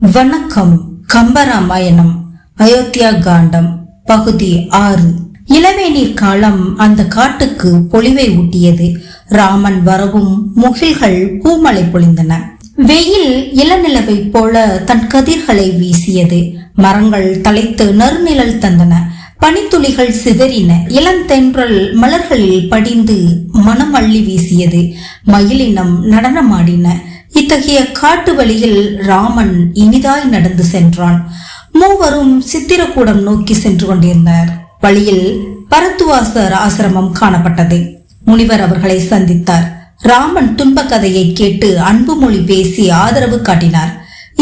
வணக்கம் கம்பராமாயணம் அயோத்தியா காண்டம் பகுதி ஆறு. இளவேநீர் காலம் அந்த காட்டுக்கு பொலிவை ஊட்டியது. ராமன் வரவும் முகில்கள் பூமலை பொழிந்தன. வெயில் இளநிலவை போல தன் கதிர்களை வீசியது. மரங்கள் தலைத்து நறுநிழல் தந்தன. பனித்துளிகள் சிதறின. இளந்தென்றல் மலர்களில் படிந்து மனம் அள்ளி வீசியது. மயிலினம் நடனமாடின. இத்தகைய காட்டு வழியில் ராமன் இனிதாய் நடந்து சென்றான். மூவரும் சித்திரக்கூடம் நோக்கி சென்று கொண்டிருந்தனர் வழியில் பரத்துவாசர் ஆசிரமம் காணப்பட்டது. முனிவர் அவர்களை சந்தித்தார். ராமன் துன்ப கதையை கேட்டு அன்பு மொழி பேசி ஆதரவு காட்டினார்.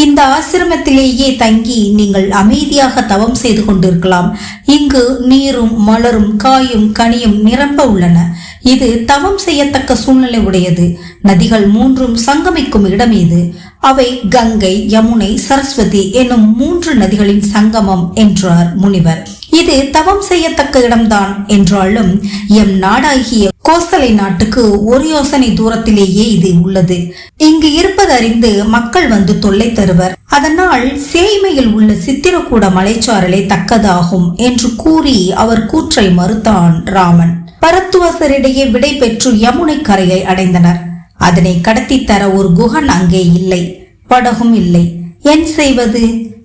இந்த ஆசிரமத்திலேயே தங்கி நீங்கள் அமைதியாக தவம் செய்து கொண்டிருக்கலாம். இங்கு நீரும் மலரும் காயும் கனியும் நிரம்ப உள்ளன. இது தவம் செய்யத்தக்க சூழ்நிலை உடையது. நதிகள் மூன்றும் சங்கமிக்கும் இடம் இது அவை கங்கை யமுனை சரஸ்வதி என்னும் மூன்று நதிகளின் சங்கமம் என்றார் முனிவர். இது தவம் செய்யத்தக்க இடம்தான் என்றாலும் எம் நாடாகிய கோசலை நாட்டுக்கு ஒரு யோசனை தூரத்திலேயே இது உள்ளது. இங்கு இருப்பதறிந்து மக்கள் வந்து தொல்லை தருவர். அதனால் சேய்மையில் உள்ள சித்திரக்கூட மலைச்சாரலை தக்கதாகும் என்று கூறி அவர் கூற்றை மறுத்தான் ராமன். பரத்துவசரிடையே விடை பெற்று யமுனை கரையை அடைந்தனர். அதனை கடத்தி தர ஒரு குகன் அங்கே இல்லை படகும் இல்லை. என் செய்வது?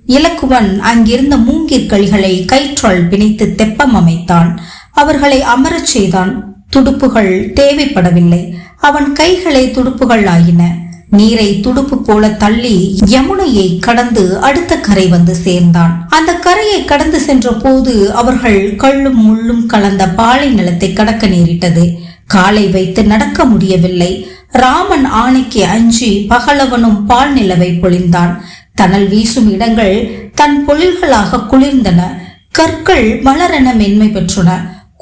இலக்குவன் அங்கிருந்த மூங்கிற்களிகளை கயிற்றால் பிணைத்து தெப்பம் அமைத்தான். அவர்களை அமரச் செய்தான். துடுப்புகள் தேவைப்படவில்லை. அவன் கைகளை துடுப்புகள் ஆயின நீரை துடுப்பு போல தள்ளி யமுனையை கடந்து அடுத்த கரை வந்து சேர்ந்தான். அந்த கரையை கடந்து சென்ற போது அவர்கள் கள்ளும் முள்ளும் கலந்த பாலை நிலத்தை கடக்க நேரிட்டது. காலை வைத்து நடக்க முடியவில்லை. ராமன் ஆணைக்கு அஞ்சி பகலவனும் பால் நிலவை பொழிந்தான். தனல் வீசும் இடங்கள் தன் பொழில்களாக குளிர்ந்தன. கற்கள் மலரென மென்மை பெற்றன.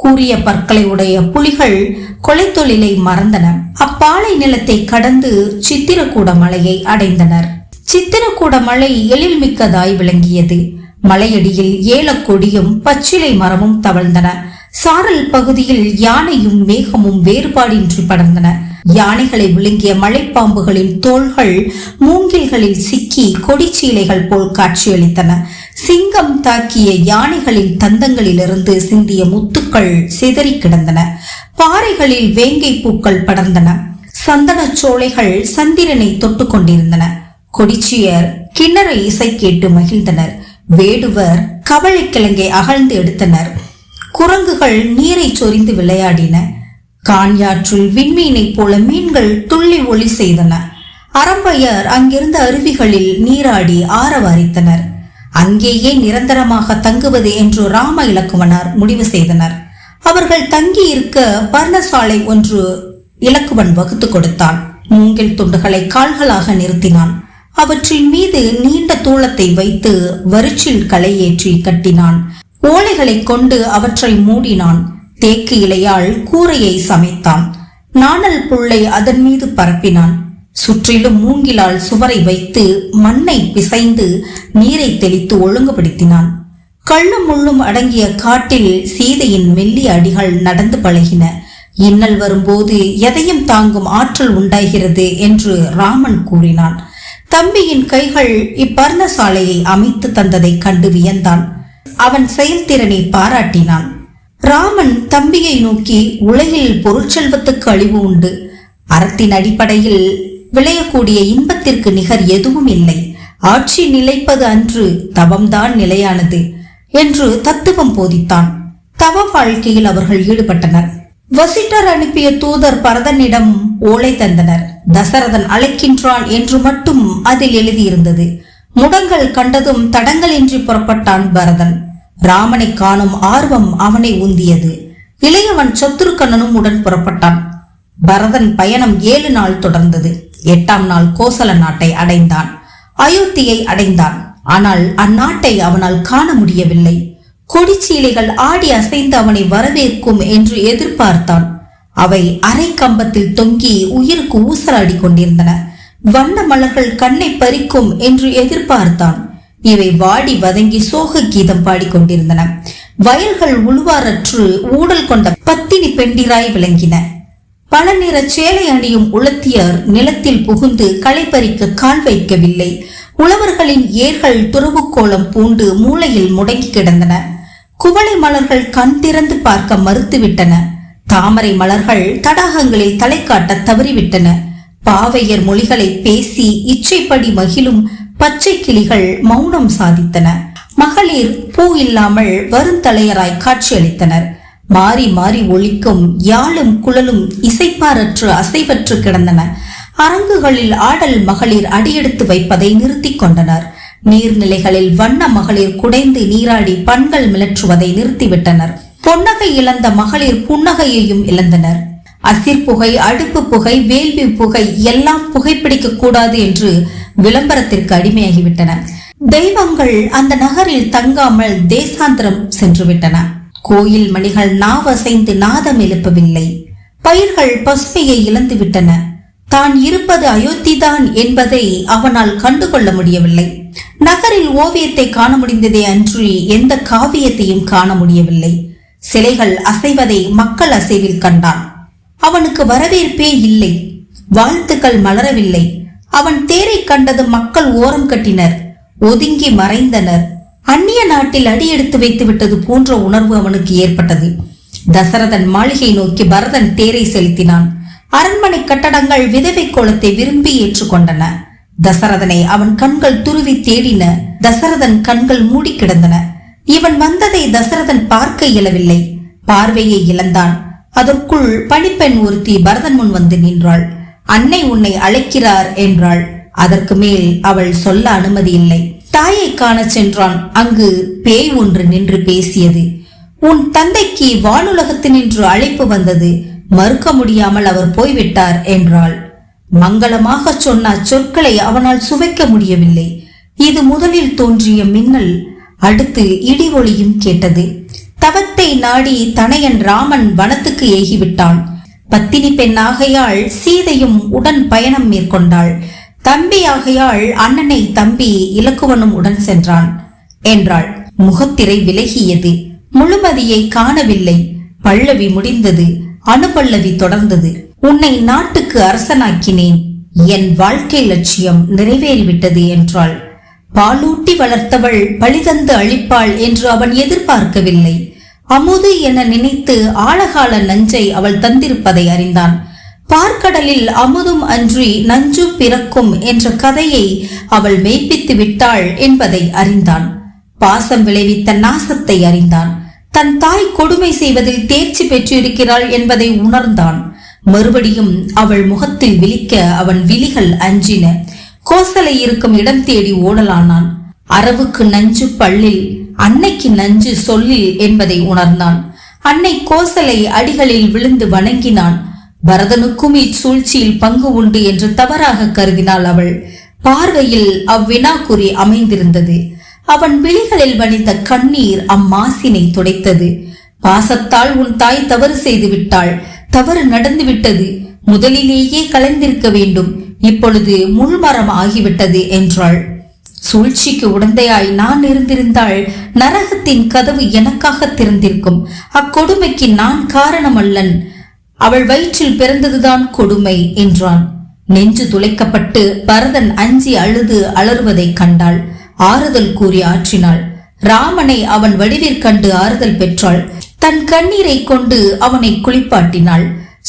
கூறிய பற்களை உடைய புலிகள் கொலை தொழிலை மறந்தன. அப்பாலை நிலத்தை கடந்து சித்திரக்கூட மலையை அடைந்தனர். சித்திரக்கூட மலை எழில் மிக்கதாய் விளங்கியது. மலையடியில் ஏலக்கொடியும் பச்சிலை மரமும் தவழ்ந்தன. சாரல் பகுதியில் யானையும் மேகமும் வேறுபாடின்றி படர்ந்தன. யானைகளை விழுங்கிய மலைப்பாம்புகளின் தோள்கள் மூங்கில்களில் சிக்கி கொடிச்சீலைகள் போல் காட்சியளித்தன. சிங்கம் தாக்கிய யானைகளின் தந்தங்களிலிருந்து சிந்திய முத்துக்கள் சிதறி கிடந்தன. பாறைகளில் வேங்கை பூக்கள் படர்ந்தன. சந்தனச் சோலைகள் சந்திரனை தொட்டு கொண்டிருந்தன. கொடிச்சியர் கிணறு இசை கேட்டு மகிழ்ந்தனர். வேடுவர் கவலை கிழங்கை அகழ்ந்து எடுத்தனர். குரங்குகள் நீரை சொரிந்து விளையாடின. கான்யாற்றில் விண்மீனைப் போல மீன்கள் துள்ளி ஒளி செய்தன. அரம்பையர் அங்கிருந்த அருவிகளில் நீராடி ஆரவாரித்தனர். அங்கேயே நிரந்தரமாக தங்குவது என்று ராம இலக்குவனார் முடிவு செய்தனர். அவர்கள் தங்கி இருக்க பர்ணசாலை ஒன்று இலக்குவன் வகுத்து கொடுத்தான். மூங்கில் துண்டுகளை கால்களாக நிறுத்தினான். அவற்றின் மீது நீண்ட தூளத்தை வைத்து வரிச்சில் களையேற்றி கட்டினான். ஓலைகளை கொண்டு அவற்றை மூடினான். தேக்கு இலையால் கூரையை சமைத்தான். நாணல் புல்லை அதன் மீது பரப்பினான். சுற்றிலும் மூங்கிலால் சுவரை வைத்து மண்ணை பிசைந்து நீரை தெளித்து ஒழுங்குபடுத்தினான். கள்ளும் முள்ளும் அடங்கிய காட்டில் சீதையின் மெல்லிய அடிகள் நடந்து பழகின. இன்னல் வரும்போது எதையும் தாங்கும் ஆற்றல் உண்டாகிறது என்று ராமன் கூறினான். தம்பியின் கைகள் இப்பர்ணசாலையை அமைத்து தந்ததை கண்டு வியந்தான். அவன் செயல்திறனை பாராட்டினான். ராமன் தம்பியை நோக்கி உலகில் பொருட்செல்வத்துக்கு அழிவு உண்டு. அறத்தின் அடிப்படையில் விளையக்கூடிய இன்பத்திற்கு நிகர் எதுவும் இல்லை. ஆட்சி நிலைப்பது அன்று தவம்தான் நிலையானது என்று தத்துவம் போதித்தான். தவ வாழ்க்கையில் அவர்கள் ஈடுபட்டனர். வசிட்டர் அனுப்பிய தூதர் பரதனிடம் ஓலை தந்தனர். தசரதன் அழைக்கின்றான் என்று மட்டும் அதில் எழுதியிருந்தது. முடங்கள் கண்டதும் தடங்களின்றி புறப்பட்டான் பரதன். ராமனை காணும் ஆர்வம் அவனை உந்தியது. இளையவன் சத்துருக்கண்ணனும் உடன் புறப்பட்டான். பரதன் பயணம் ஏழு நாள் தொடர்ந்தது. எட்டாம் நாள் கோசல நாட்டை அடைந்தான். அயோத்தியை அடைந்தான். ஆனால் அந்நாட்டை அவனால் காண முடியவில்லை. கொடிச்சீலைகள் ஆடி அசைந்து அவனை வரவேற்கும் என்று எதிர்பார்த்தான். அவை அரை கம்பத்தில் தொங்கி உயிருக்கு ஊசலாடி கொண்டிருந்தன. வண்ண மலர்கள் கண்ணை பறிக்கும் என்று எதிர்பார்த்தான். இவை வாடி வதங்கி சோக கீதம் பாடிக்கொண்டிருந்தன வயல்கள் உழுவாரற்று ஊடல் கொண்ட பத்தினி பெண்டிராய் விளங்கின. பல நிற சேலை அணியும் உளத்தியர் நிலத்தில் புகுந்து களைப்பறிக்க கால் வைக்கவில்லை. உழவர்களின் ஏர்கள் துறவுக்கோலம் பூண்டு மூளையில் முடங்கி கிடந்தன. குவளை மலர்கள் கண் திறந்து பார்க்க மறுத்துவிட்டன. தாமரை மலர்கள் தடாகங்களில் தலை காட்ட தவறிவிட்டன. பாவையர் மொழிகளை பேசி இச்சைப்படி மகிழும் பச்சை கிளிகள் மௌனம் சாதித்தன. மகளிர் பூ இல்லாமல் வருந்தலையராய் காட்சியளித்தனர். மாறி மாறி ஒழிக்கும் யாழும் குழலும் இசைப்பாரற்று அசைவற்று கிடந்தன. அரங்குகளில் ஆடல் மகளிர் அடியெடுத்து வைப்பதை நிறுத்தி கொண்டனர். நீர்நிலைகளில் வண்ண மகளிர் குடைந்து நீராடி பண்கள் மிளற்றுவதை நிறுத்திவிட்டனர். பொன்னகை இழந்த மகளிர் புன்னகையையும் இழந்தனர். அசிர் புகை அடுப்பு புகை வேள்வி புகை எல்லாம் புகைப்பிடிக்க கூடாது என்று விளம்பரத்திற்கு அடிமையாகிவிட்டன. தெய்வங்கள் அந்த நகரில் தங்காமல் தேசாந்திரம் சென்று விட்டன கோயில் மணிகள் நாவசைந்து நாதம் எழுப்பவில்லை. பயிர்கள் பசுமையை இழந்து விட்டன தான் இருப்பது அயோத்திதான் என்பதை அவனால் கண்டுகொள்ள முடியவில்லை. நகரில் ஓவியத்தை காண முடிந்ததே அன்றி எந்த காவியத்தையும் காண முடியவில்லை. சிலைகள் அசைவதை மக்கள் அசைவில் கண்டான். அவனுக்கு வரவேற்பே இல்லை. வாழ்த்துக்கள் மலரவில்லை. அவன் தேரை கண்டது மக்கள் ஓரம் கட்டினர். ஒதுங்கி மறைந்தனர். அந்நிய நாட்டில் அடியெடுத்து வைத்து விட்டது போன்ற உணர்வு அவனுக்கு ஏற்பட்டது. தசரதன் மாளிகை நோக்கி பரதன் தேரை செலுத்தினான். அரண்மனை கட்டடங்கள் விதவை கோலத்தை விரும்பி ஏற்றுக்கொண்டன. தசரதனை அவன் கண்கள் துருவி தேடின தசரதன் கண்கள் மூடி கிடந்தன. இவன் வந்ததை தசரதன் பார்க்க இயலவில்லை. பார்வையை இழந்தான். அதற்குள் பணிப்பெண் ஒருத்தி பரதன் முன் வந்து நின்றாள். அன்னை உன்னை அழைக்கிறார் என்றாள். அதற்கு மேல் அவள் சொல்ல அனுமதி இல்லை. தாயை காணச் சென்றான். அங்கு பேய் ஒன்று நின்று பேசியது. உன் தந்தைக்கு வானுலகத்தினின்று அழைப்பு வந்தது. மறுக்க முடியாமல் அவர் போய்விட்டார் என்றாள். மங்களமாக சொன்ன சொற்களை அவனால் சுவைக்க முடியவில்லை. இது முதலில் தோன்றிய மின்னல் அடுத்து இடி ஒளியும் கேட்டது. தவத்தை நாடி தனையன் ராமன் வனத்துக்கு ஏகிவிட்டான். பத்தினி பெண்ணாகையால் சீதையும் உடன் பயணம் மேற்கொண்டாள். தம்பியாகையால் அண்ணனை தம்பி இலக்குவனும் உடன் சென்றான். என்றாள். முகத்திரை விலகியது. முழுமதியை காணவில்லை. பல்லவி முடிந்தது. அணுபல்லவி தொடர்ந்தது. உன்னை நாட்டுக்கு அரசனாக்கினேன். என் வாழ்க்கை லட்சியம் நிறைவேறிவிட்டது என்றாள். பாலூட்டி வளர்த்தவள் பழிதந்து அழிப்பாள் என்று அவன் எதிர்பார்க்கவில்லை. அமுது என நினைத்து ஆழகால நஞ்சை அவள் தந்திருப்பதை அறிந்தான். பார்க்கடலில் அமுதும் அன்றி நஞ்சு பிறக்கும் என்ற கதையை அவள் மெய்ப்பித்து விட்டாள் என்பதை அறிந்தான். பாசம் விளைவித்த நாசத்தை அறிந்தான். தன் தாய் கொடுமை செய்வதில் தேர்ச்சி பெற்றிருக்கிறாள் என்பதை உணர்ந்தான். மறுபடியும் அவள் முகத்தில் விழிக்க அவன் விழிகள் அஞ்சின. கோசலை இருக்கும் இடம் தேடி ஓடலானான். அரவுக்கு நஞ்சு பள்ளில் அன்னைக்கு நஞ்சு சொல்லில் என்பதை உணர்ந்தான். அன்னை கோசலை அடிகளில் விழுந்து வணங்கினான். பரதனுக்கும் இச்சூழ்ச்சியில் பங்கு உண்டு என்று தவறாக கருதினாள் அவள். பார்வையில் அவ்வினாக்குறி அமைந்திருந்தது. அவன் விழிகளில் வணிந்த கண்ணீர் அம்மாசினை துடைத்தது. பாசத்தால் உன் தாய் தவறு செய்து விட்டாள் தவறு நடந்து விட்டது முதலிலேயே கலைந்திருக்க வேண்டும். இப்பொழுது முள்மரம் ஆகிவிட்டது என்றாள். சூழ்ச்சிக்கு உடந்தையாய் நான் இருந்திருந்தால் நரகத்தின் கதவு எனக்காக திறந்திருக்கும். அக்கொடுமைக்கு நான் காரணமல்லன். அவள் வயிற்றில் பிறந்ததுதான் கொடுமை என்றான். நெஞ்சு துளைக்கப்பட்டு பரதன் அஞ்சி அழுது அலறுவதை கண்டாள். ஆறுதல் கூறி ஆற்றினாள். ராமனை அவன் வடிவிற்கண்டு ஆறுதல் பெற்றாள். தன் கண்ணீரை கொண்டு அவனை குளிப்பாட்டினாள்.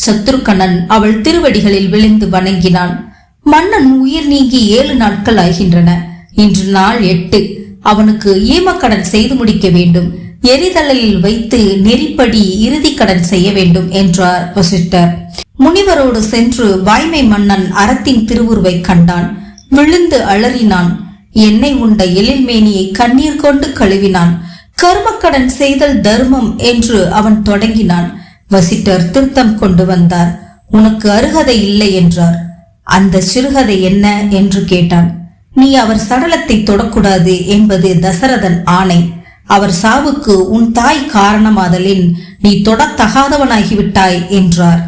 சத்ருகணன் அவள் திருவடிகளில் விழுந்து வணங்கினான். மன்னன் உயிர் நீங்கி ஏழு நாட்கள் ஆகின்றன. இன்று நாள் எட்டு. அவனுக்கு ஈமக்கடன் செய்து முடிக்க வேண்டும். எரிதளலில் வைத்து நெறிப்படி இறுதி கடன் செய்ய வேண்டும் என்றார் வசிஷ்டர். முனிவரோடு சென்று வாய்மை மன்னன் அறத்தின் திருவுருவை கண்டான். விழுந்து அலறினான். எண்ணெய் உண்ட எழில்மேனியை கண்ணீர் கொண்டு கழுவினான். கர்மக்கடன் செய்தல் தர்மம் என்று அவன் தொடங்கினான். வசிட்டர் திருத்தம் கொண்டு வந்தார். உனக்கு அருகதை இல்லை என்றார். அந்த சிறுகதை என்ன என்று கேட்டான். நீ அவர் சடலத்தை தொடக்கூடாது என்பது தசரதன் ஆணை. அவர் சாவுக்கு உன் தாய் காரணமாதலின் நீ தொடத்தகாதவனாகிவிட்டாய் என்றார்.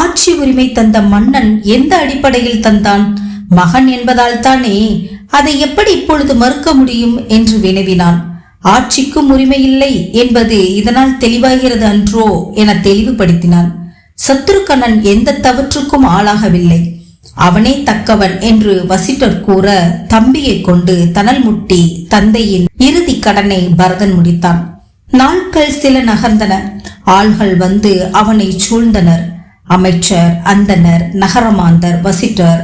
ஆட்சி உரிமை தந்த மன்னன் எந்த அடிப்படையில் தந்தான்? மகன் என்பதால் தானே அதை எப்படி இப்பொழுது மறுக்க முடியும் என்று வினவினான். ஆட்சிக்கும் உரிமை இல்லை என்பது இதனால் தெளிவாகிறது அன்றோ என தெளிவுபடுத்தினான். சத்ருகண்ணன் எந்த தவற்றுக்கும் ஆளாகவில்லை. அவனே தக்கவன் என்று வசிட்டர் கூற தம்பியை கொண்டு தனல் முட்டி தந்தையின் இரு கடனை பரதன் முடித்தான். நாட்கள் சில நகர்ந்தன. ஆள்கள் வந்து அவனை சூழ்ந்தனர். அமைச்சர் அந்தனர் நகரமாந்தர் வசிட்டர்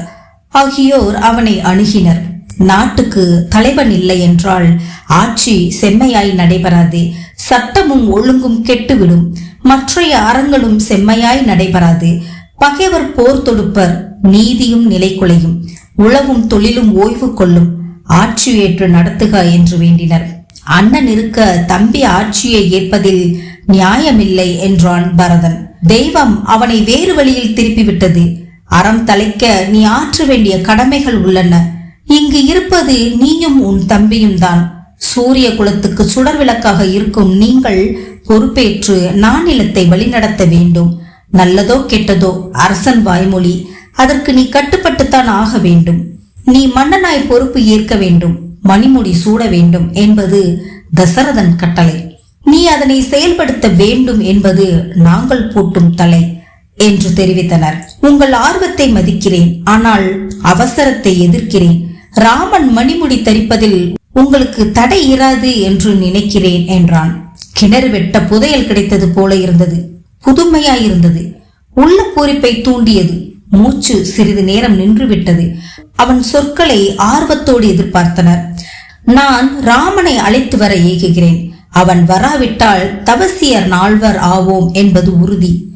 ஆகியோர் அவனை அணுகினர். நாட்டுக்கு தலைவன் இல்லை என்றால் ஆட்சி செம்மையாய் நடைபெறாது. சட்டமும் ஒழுங்கும் கெட்டுவிடும். மற்றைய அறங்களும் செம்மையாய் நடைபெறாது. பகைவர் போர் தொடுப்பர் நீதியும் நிலை குலையும் உழவும் தொழிலும் ஓய்வு கொள்ளும். ஆட்சி ஏற்று நடத்துக என்று வேண்டினர். அண்ணன் இருக்க தம்பி ஆட்சியை ஏற்பதில் நியாயமில்லை என்றான் பரதன். தெய்வம் அவனை வேறு வழியில் திருப்பிவிட்டது. அறம் தலைக்க நீ ஆற்ற வேண்டிய கடமைகள் உள்ளன. இங்கு இருப்பது நீயும் உன் தம்பியும் தான். சூரிய குலத்துக்கு சுடர் விளக்காக இருக்கும் நீங்கள் பொறுப்பேற்று நானிலத்தை வழிநடத்த வேண்டும். நல்லதோ கெட்டதோ அரசன் வாய்மொழி. அதற்கு நீ கட்டுப்பட்டுத்தான் ஆக வேண்டும். நீ மன்னனாய் பொறுப்பு ஏற்க வேண்டும். மணிமுடி சூட வேண்டும் என்பது தசரதன் கட்டளை. நீ அதனை செயல்படுத்த வேண்டும் என்பது நாங்கள் பூட்டும் தலை என்று தெரிவித்தனர். உங்கள் ஆர்வத்தை மதிக்கிறேன் ஆனால் அவசரத்தை எதிர்க்கிறேன். ராமன் மணிமுடி தரிப்பதில் உங்களுக்கு தடை இராது என்று நினைக்கிறேன் என்றான். கிணறு வெட்ட புதையல் கிடைத்தது போல இருந்தது புதுமையாயிருந்தது. உள்ள பூரிப்பை தூண்டியது. மூச்சு சிறிது நேரம் நின்றுவிட்டது. அவன் சொற்களை ஆர்வத்தோடு எதிர்பார்த்தனர். நான் ராமனை அழைத்து வர ஏகுகிறேன். அவன் வராவிட்டால் தவசியர் நால்வர் ஆவோம் என்பது உறுதி.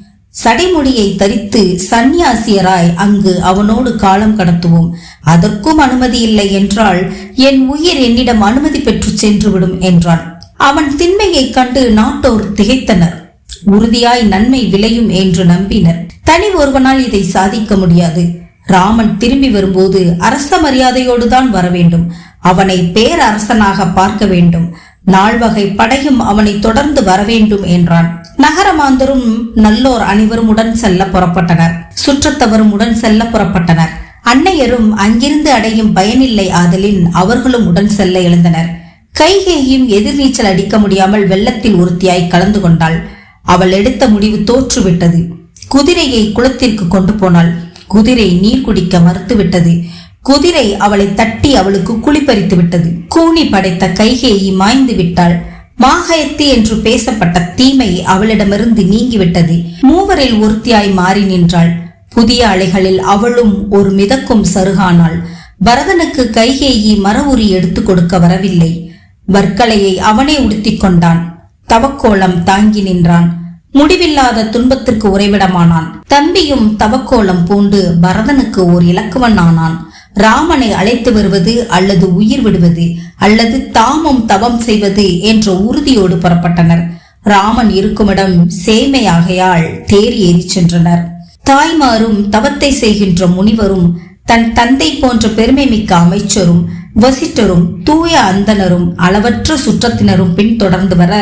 சடைமொழியை தரித்து சந்நியாசியராய் அங்கு அவனோடு காலம் கடத்துவோம். அதற்கும் அனுமதி இல்லை என்றால் என் உயிர் என்னிடம் அனுமதி பெற்று சென்றுவிடும் என்றான். அவன் திண்மையைக் கண்டு நாட்டோர் திகைத்தனர். உறுதியாய் நன்மை விளையும் என்று நம்பினர். தனி ஒருவனால் இதை சாதிக்க முடியாது. ராமன் திரும்பி வரும்போது அரச மரியாதையோடு தான் வர வேண்டும். அவனை பேரரசனாக பார்க்க வேண்டும். நால்வகை படையும் அவனை தொடர்ந்து வர வேண்டும் என்றான். நகரமாந்தரும் நல்லோர் அனைவரும் உடன் செல்ல புறப்பட்டனர். சுற்றத்தவரும் உடன் செல்ல புறப்பட்டனர். அன்னையரும் அங்கிருந்து அடையும் பயனில்லை ஆதலின் அவர்களும் உடன் செல்ல எழுந்தனர். கைகேயும் எதிர்நீச்சல் அடிக்க முடியாமல் வெள்ளத்தில் ஒருத்தியாய் கலந்து கொண்டாள். அவள் எடுத்த முடிவு தோற்றுவிட்டது. குதிரையை குளத்திற்கு கொண்டு போனாள். குதிரை நீர் குடிக்க மறுத்துவிட்டது. குதிரை அவளை தட்டி அவளுக்கு குளிப்பறித்து விட்டது. கூனி படைத்த கைகேயி மாய்ந்து விட்டாள். மாகயத்தி என்று பேசப்பட்ட தீமை அவளிடமிருந்து நீங்கிவிட்டது. மூவரில் ஒருத்தியாய் மாறி நின்றாள். புதிய அலைகளில் அவளும் ஒரு மிதக்கும் சருகானாள். பரதனுக்கு கைகேயி மர உரி எடுத்துக் கொடுக்க வரவில்லை. வற்கலையை அவனே உடுத்திக் கொண்டான். தவக்கோலம் தாங்கி நின்றான். முடிவில்லாத துன்பத்திற்கு உறைவிடமானான். தம்பியும் தவக்கோலம் பூண்டு பரதனுக்கு ஓர் இலக்குவன் ஆனான். ராமனை அழைத்து வருவது அல்லது உயிர் விடுவது அல்லது தாமும் தவம் செய்வது என்ற உறுதியோடு புறப்பட்டனர். ராமன் இருக்குமிடம் சேமையாகையால் தேர் ஏறி சென்றனர். தாய்மாரும் தவத்தை செய்கின்ற முனிவரும் தன் தந்தை போன்ற பெருமை மிக்க அமைச்சரும் வசிட்டரும் தூய அந்தனரும் அளவற்ற சுற்றத்தினரும் பின்தொடர்ந்து வர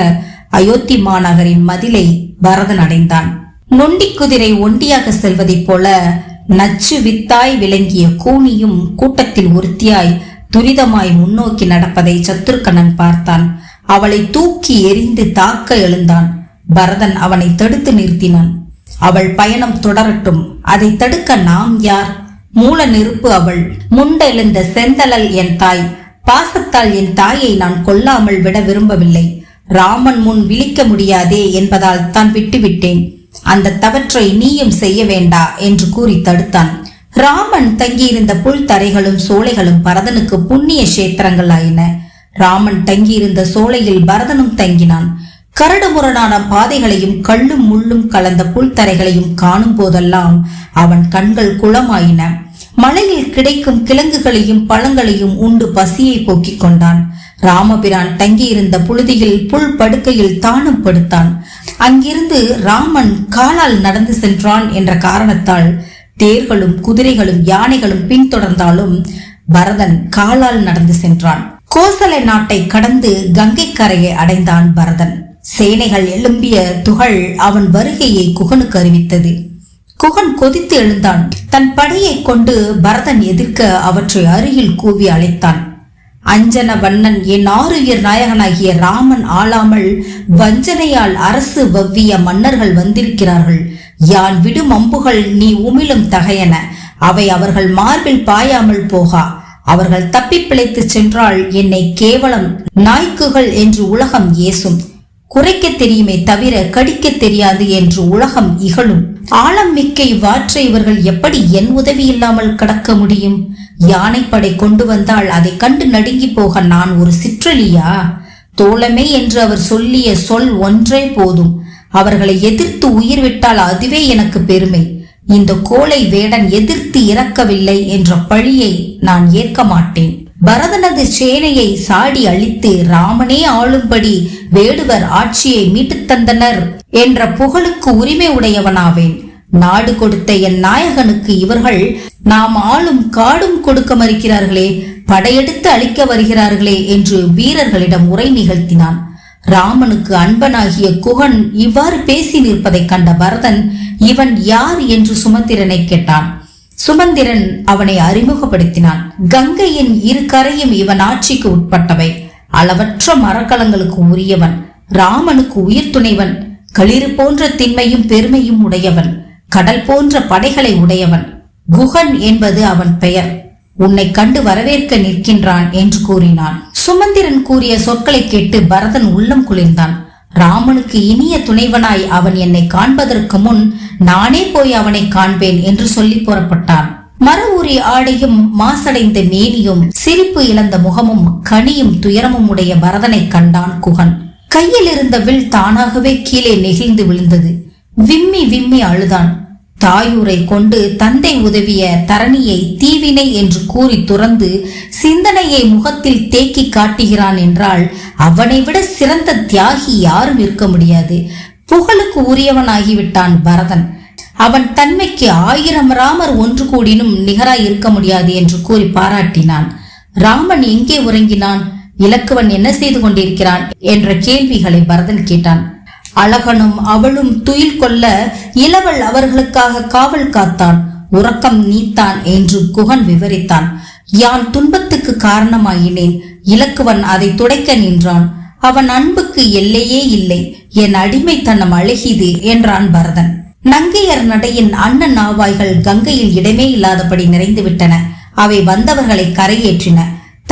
அயோத்தி மாநகரின் மதிலை பரதன் அடைந்தான் நொண்டி குதிரை ஒண்டியாக செல்வதைப் போல நச்சு வித்தாய் விளங்கிய கூனியும் கூட்டத்தில் ஒருத்தியாய் துரிதமாய் முன்னோக்கி நடப்பதை சத்துருக்கணன் பார்த்தான். அவளை தூக்கி எரிந்து தாக்க எழுந்தான். பரதன் அவனை தடுத்து நிறுத்தினான். அவள் பயணம் தொடரட்டும். அதை தடுக்க நாம் யார்? மூல நெருப்பு அவள். முண்டெழுந்த செந்தலல் என் தாய். பாசத்தால் என் தாயை நான் கொல்லாமல் விட விரும்பவில்லை. ராமன் முன் விழிக்க முடியாதே என்பதால் தான் விட்டுவிட்டேன். அந்த தவற்றை நீயும் செய்ய வேண்டா என்று கூறி தடுத்தான். ராமன் தங்கியிருந்த புல் தரைகளும் சோலைகளும் பரதனுக்கு புண்ணிய கஷேத்திரங்கள் ஆயின ராமன் தங்கியிருந்த சோலையில் பரதனும் தங்கினான். கரடுமுரடான பாதைகளையும் கள்ளும் முள்ளும் கலந்த புல்தரைகளையும் காணும் போதெல்லாம் அவன் கண்கள் குளமாயின. மலையில் கிடைக்கும் கிழங்குகளையும் பழங்களையும் உண்டு பசியை போக்கிக் கொண்டான். ராமபிரான் தங்கியிருந்த புழுதியில் புல் படுக்கையில் தானும் படுத்தான். அங்கிருந்து ராமன் காலால் நடந்து சென்றான் என்ற காரணத்தால் தேர்களும் குதிரைகளும் யானைகளும் பின்தொடர்ந்தாலும் பரதன் காலால் நடந்து சென்றான். கோசலை நாட்டை கடந்து கங்கை கரையை அடைந்தான் பரதன். சேனைகள் எழும்பிய துகள் அவன் வருகையை குகனுக்கு அறிவித்தது. குகன் கொதித்து எழுந்தான். தன் படையை கொண்டு பரதன் எதிர்க்க அவற்றை அருகில் கூவி அழைத்தான். அஞ்சன வண்ணன் என் ஆறுயிர் நாயகனாகிய ராமன் ஆளாமல் வஞ்சனையால் அரசு வவ்விய மன்னர்கள் வந்திருக்கிறார்கள். யான் விடும் அம்புகள் நீ உமிழும் தகையன. அவை அவர்கள் மார்பில் பாயாமல் போகா. அவர்கள் தப்பி பிழைத்து சென்றால் என்னை கேவலம் நாய்க்குகள் என்று உலகம் ஏசும். குறைக்க தெரியுமே தவிர கடிக்க தெரியாது என்று உலகம் இகழும். ஆழம் மிக்க இவ்வாற்றை இவர்கள் எப்படி என் உதவி இல்லாமல் கடக்க முடியும்? யானைப்படை கொண்டு வந்தால் அதை கண்டு நடுங்கி போக நான் ஒரு சிற்றலியா? தோழமே என்று அவர் சொல்லிய சொல் ஒன்றே போதும். அவர்களை எதிர்த்து உயிர் விட்டால் அதுவே எனக்கு பெருமை. இந்த கோளை வேடன் எதிர்த்து இறக்கவில்லை என்ற பழியை நான் ஏற்க மாட்டேன். பரதனது சேனையை சாடி அழித்து ராமனே ஆளும்படி வேடுவர் ஆட்சியை மீட்டுத் தந்தனர் என்ற புகழுக்கு உரிமை உடையவனாவேன். நாடு கொடுத்த என் நாயகனுக்கு இவர்கள் நாம் ஆளும் காடும் கொடுக்க மறுக்கிறார்களே படையெடுத்து அழிக்க வருகிறார்களே என்று வீரர்களிடம் உரை நிகழ்த்தினான். ராமனுக்கு அன்பனாகிய குகன் இவ்வாறு பேசி நிற்பதைக் கண்ட பரதன் இவன் யார்? என்று சுமந்திரனை கேட்டான். சுமந்திரன் அவனை அறிமுகப்படுத்தினான். கங்கையின் இரு கரையும் இவன் ஆட்சிக்கு உட்பட்டவை. அளவற்ற மரக்கலங்களுக்கு உரியவன் ராமனுக்கு உயிர் துணைவன் களிறு போன்ற திண்மையும் பெருமையும் உடையவன் கடல் போன்ற படைகளை உடையவன். குகன் என்பது அவன் பெயர். உன்னை கண்டு வரவேற்க நிற்கின்றான் என்று கூறினான். சுமந்திரன் கூறிய சொற்களை கேட்டு பரதன் உள்ளம் குளிர்ந்தான். ராமனுக்கு இனிய துணைவனாய் அவன் என்னை காண்பதற்கு முன் நானே போய் அவனை காண்பேன் என்று சொல்லி புறப்பட்டான். மர ஆடையும் மாசடைந்த மேனியும் சிரிப்பு இழந்த முகமும் கனியும் துயரமும் உடைய பரதனை கண்டான் குகன். கையில் இருந்த வில் தானாகவே கீழே நெகிழ்ந்து விழுந்தது. விம்மி விம்மி அழுதான். தாயூரை கொண்டு தந்தை உதவிய தரணியை தீவினை என்று கூறி துறந்து சிந்தனையை முகத்தில் தேக்கி காட்டுகிறான் என்றால் அவனை விட சிறந்த தியாகி யாரும் இருக்க முடியாது. புகழுக்கு உரியவனாகிவிட்டான் பரதன். அவன் தன்மைக்கு ஆயிரம் ராமர் ஒன்று கூடினும் நிகராய் இருக்க முடியாது என்று கூறி பாராட்டினான். ராமன் எங்கே உறங்கினான்? இலக்குவன் என்ன செய்து கொண்டிருக்கிறான்? என்ற கேள்விகளை பரதன் கேட்டான். அழகனும் அவளும் துயில் கொள்ள இளவல் அவர்களுக்காக காவல் காத்தான். உறக்கம் நீத்தான் என்று குகன் விவரித்தான். யான் துன்பத்துக்கு காரணமாயினேன். இலக்குவன் அதை துடைக்க நின்றான். அவன் அன்புக்கு எல்லையே இல்லை. என் அடிமைத்தனம் அழகிது என்றான் பரதன். நங்கையர் நடையின் அண்ணன் நாவாய்கள் கங்கையில் இடமே இல்லாதபடி நிறைந்துவிட்டன. அவை வந்தவர்களை கரையேற்றின.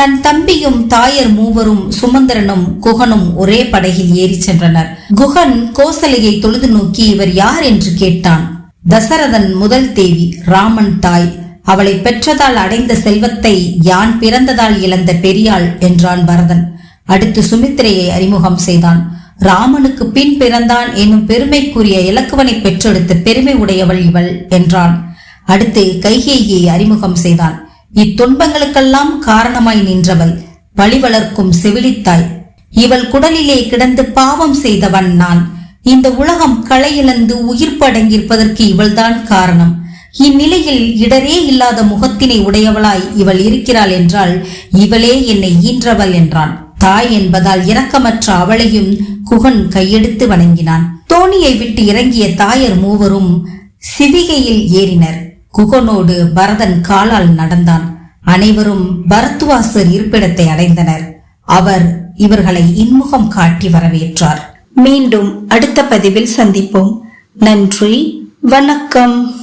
தன் தம்பியும் தாயர் மூவரும் சுமந்திரனும் குகனும் ஒரே படகில் ஏறி சென்றனர். குகன் கோசலையை தொழுது நோக்கி இவர் யார் என்று கேட்டான். தசரதன் முதல் தேவி ராமன் தாய் அவளை பெற்றதால் அடைந்த செல்வத்தை யான் பிறந்ததால் இழந்த பெரியாள் என்றான் பரதன். அடுத்து சுமித்திரையை அறிமுகம் செய்தான். ராமனுக்கு பின் பிறந்தான் என்னும் பெருமைக்குரிய இலக்குவனை பெற்றெடுத்த பெருமை உடையவள் இவள் என்றான். அடுத்து கைகேயை அறிமுகம் செய்தான். இத்துன்பங்களுக்கெல்லாம் காரணமாய் நின்றவள் பழி வளர்க்கும் செவிலித்தாய். இவள் குடலிலே கிடந்து பாவம் செய்தவன் நான். இந்த உலகம் களையிழந்து உயிர் படங்கியிருப்பதற்கு இவள்தான் காரணம். இந்நிலையில் இடரே இல்லாத முகத்தினை உடையவளாய் இவள் இருக்கிறாள் என்றால் இவளே என்னை ஈன்றவள் என்றான். தாய் என்பதால் இரக்கமற்ற அவளையும் குகன் கையெடுத்து வணங்கினான். தோணியை விட்டு இறங்கிய தாயர் மூவரும் சிவிகையில் ஏறினர். குகனோடு பரதன் காலால் நடந்தான். அனைவரும் பரத்வாசர் இருப்பிடத்தை அடைந்தனர். அவர் இவர்களை இன்முகம் காட்டி வரவேற்றார். மீண்டும் அடுத்த பதிவில் சந்திப்போம். நன்றி வணக்கம்.